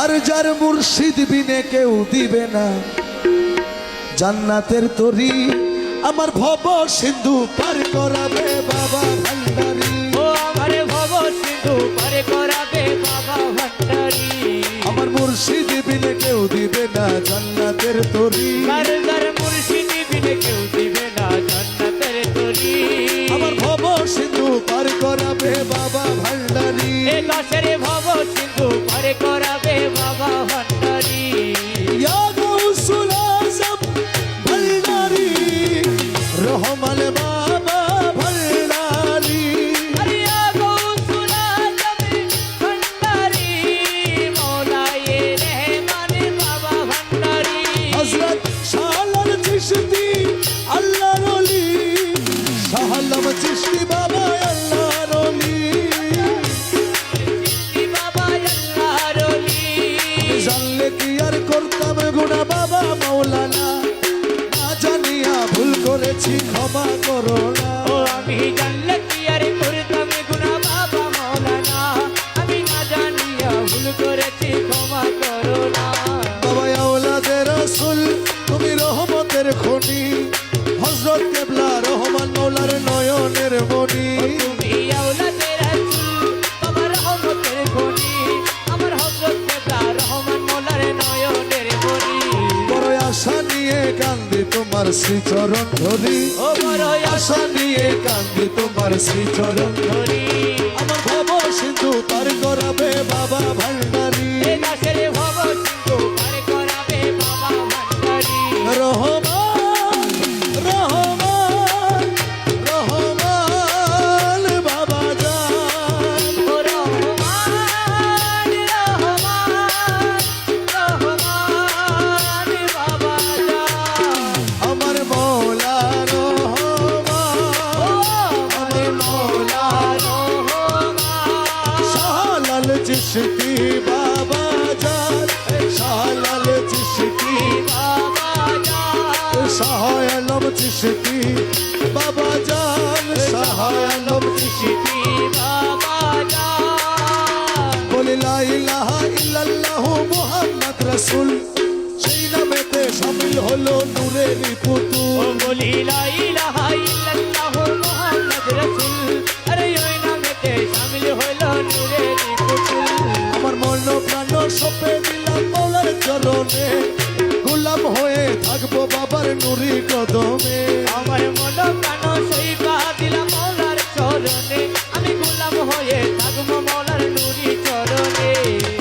আর যার মুর্শিদ বিনে কেউ দিবে না। জান্নাতের তরি আমার ভব সিন্ধু পার করাবে বাবা ভান্ডারি। ও আমারে ভব সিন্ধু পারে করাবে বাবা ভান্ডারি। আমার মুর্শিদ বিনে কেউ দিবে না জান্নাতের তরি। কার কার মুর্শিদি বিনে কেউ দিবে না জান্নাতের তরি। আমার ভব সিন্ধু পার করাবে বাবা ভান্ডারি। এ কাশের ভব সিন্ধু পারে করাবে বাবা করেছি ক্ষমা করো না। ও আমি জানলে কি আরে করতাম গুনা বাবা মৌলানা আমি না জানিয়া ভুল করেছি ক্ষমা করো না। বাবা আওলাদের রাসূল তুমি রহমতের খনি। হযরত কেবলা রহমান মৌলার নয়নের মনি তুমি আওলাদের নিয়ে কান্দি তোমার শ্রীচরণ ধরি। ও বড় আশা নিয়ে কান্দি তোমার শ্রীচরণ ধরি। আমার ভব সিন্ধু পার করাবে চিশতি বাবা জান শাহলাল চিশতি শাহায়ালম চিশতি বাবা জান শাহায়ালম চিশতি বলি লা ইলাহা ইল্লাল্লাহু মুহাম্মদ রাসূল, সেই নামেতে শামিল হলো নূরের পুতুল। আমার থাকব বাবার নুরি কদমে। আমার মন প্রাণ সইবা দিলাম মৌলার চরণে। আমি গোলাম হয়ে থাকব মৌলার নুরি চরণে।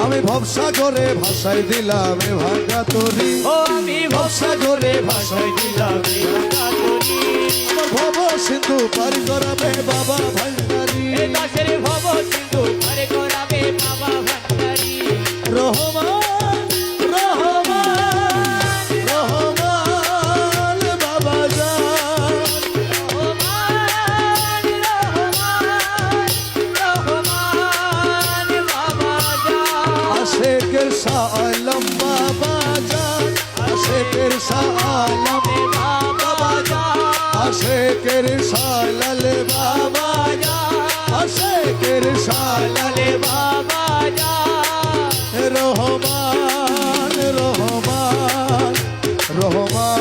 আমি ভবসাগরে ভাষায় দিলাম ভাগা তরি। ও আমি ভবসাগরে ভাষায় দিলাম ভাঙা তরি। ভব সিন্ধু পার করাবে বাবা ভান্ডারি। এ দাসের ভব সিন্ধু পারে করাবে বাবা ভান্ডারি। রহমান আশেকের বাবা জান আশেকের শালাল বাবা জান আশেকের শালাল বাবা জান রহমান রহমান রহমান।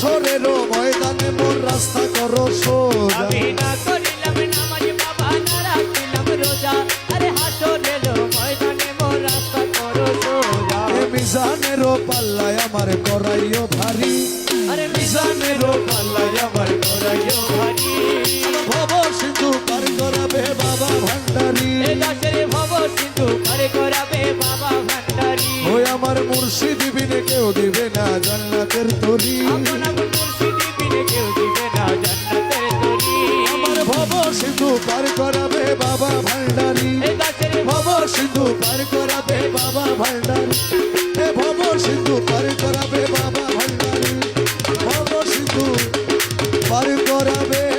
হাসরের ময়দানে মোর রাস্তা করো সোজা। মিজানের পাল্লায় আমার করাইও ভারী। আরে মিজানের পাল্লায় আমার করাইও ভারী। না জান্নাতের তরি। আমার ভব সিন্ধু পার করাবে বাবা ভান্ডারি। ভব সিন্ধু পার করাবে বাবা ভান্ডারি। হে ভব সিন্ধু পার করাবে বাবা ভান্ডারি। ভব সিন্ধু পার করাবে